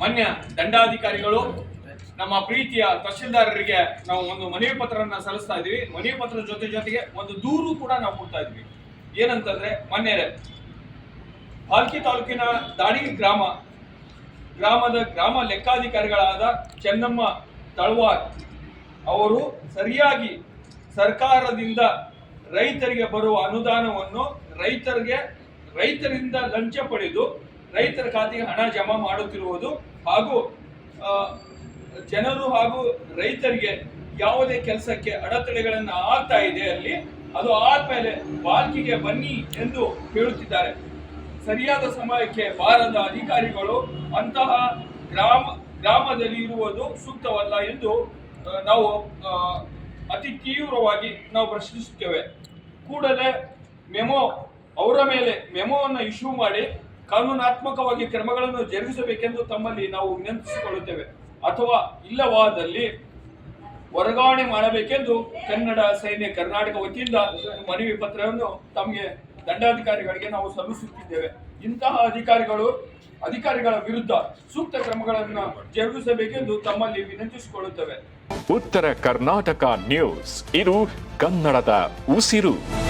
ಮಾನ್ಯ ದಂಡಾಧಿಕಾರಿಗಳು, ನಮ್ಮ ಪ್ರೀತಿಯ ತಹಶೀಲ್ದಾರರಿಗೆ ನಾವು ಒಂದು ಮನವಿ ಪತ್ರವನ್ನ ಸಲ್ಲಿಸ್ತಾ ಇದೀವಿ ಮನವಿ ಪತ್ರದ ಜೊತೆ ಜೊತೆಗೆ ಒಂದು ದೂರು ಕೂಡ ನಾವು ಕೊಡ್ತಾ ಇದ್ವಿ ಏನಂತಂದ್ರೆ ಮೊನ್ನೆ ಹಾಲ್ಕಿ ತಾಲೂಕಿನ ದಾಡಿ ಗ್ರಾಮ, ಗ್ರಾಮದ ಗ್ರಾಮ ಲೆಕ್ಕಾಧಿಕಾರಿಗಳಾದ ಚೆನ್ನಮ್ಮ ತಳವಾರ್ ಅವರು ಸರಿಯಾಗಿ ಸರ್ಕಾರದಿಂದ ರೈತರಿಗೆ ಬರುವ ಅನುದಾನವನ್ನು ರೈತರಿಗೆ, ರೈತರಿಂದ ಲಂಚ ಪಡೆದು ರೈತರ ಖಾತೆಗೆ ಹಣ ಜಮಾ ಮಾಡುತ್ತಿರುವುದು ಹಾಗೂ ಜನರು ಹಾಗೂ ರೈತರಿಗೆ ಯಾವುದೇ ಕೆಲಸಕ್ಕೆ ಅಡೆತಡೆಗಳನ್ನು ಆಗ್ತಾ ಇದೆ ಅಲ್ಲಿ, ಅದು ಆದ್ಮೇಲೆ ಬಾಲ್ಕಿಗೆ ಬನ್ನಿ ಎಂದು ಹೇಳುತ್ತಿದ್ದಾರೆ. ಸರಿಯಾದ ಸಮಯಕ್ಕೆ ಬಾರದ ಅಧಿಕಾರಿಗಳು ಅಂತಹ ಗ್ರಾಮ, ಗ್ರಾಮದಲ್ಲಿ ಇರುವುದು ಸೂಕ್ತವಲ್ಲ ಎಂದು ನಾವು ಅತಿ ತೀವ್ರವಾಗಿ ನಾವು ಪ್ರಶ್ನಿಸುತ್ತೇವೆ. ಕೂಡಲೇ ಮೆಮೊ, ಅವರ ಮೇಲೆ ಮೆಮೋವನ್ನು ಇಶ್ಯೂ ಮಾಡಿ ಕಾನೂನಾತ್ಮಕವಾಗಿ ಕ್ರಮಗಳನ್ನು ಜರುಗಿಸಬೇಕೆಂದು ತಮ್ಮಲ್ಲಿ ನಾವು ವಿನಂತಿಸಿಕೊಳ್ಳುತ್ತೇವೆ. ಅಥವಾ ಇಲ್ಲವಾದಲ್ಲಿ ವರ್ಗಾವಣೆ ಮಾಡಬೇಕೆಂದು ಕನ್ನಡ ಸೈನ್ಯ ಕರ್ನಾಟಕ ವತಿಯಿಂದ ಮನವಿ ಪತ್ರವನ್ನು ತಮಗೆ ದಂಡಾಧಿಕಾರಿಗಳಿಗೆ ನಾವು ಸಲ್ಲಿಸುತ್ತಿದ್ದೇವೆ. ಇಂತಹ ಅಧಿಕಾರಿಗಳು, ಅಧಿಕಾರಿಗಳ ವಿರುದ್ಧ ಸೂಕ್ತ ಕ್ರಮಗಳನ್ನು ಜರುಗಿಸಬೇಕೆಂದು ತಮ್ಮಲ್ಲಿ ವಿನಂತಿಸಿಕೊಳ್ಳುತ್ತೇವೆ. ಉತ್ತರ ಕರ್ನಾಟಕ ನ್ಯೂಸ್. ಇದು ಕನ್ನಡದ ಉಸಿರು.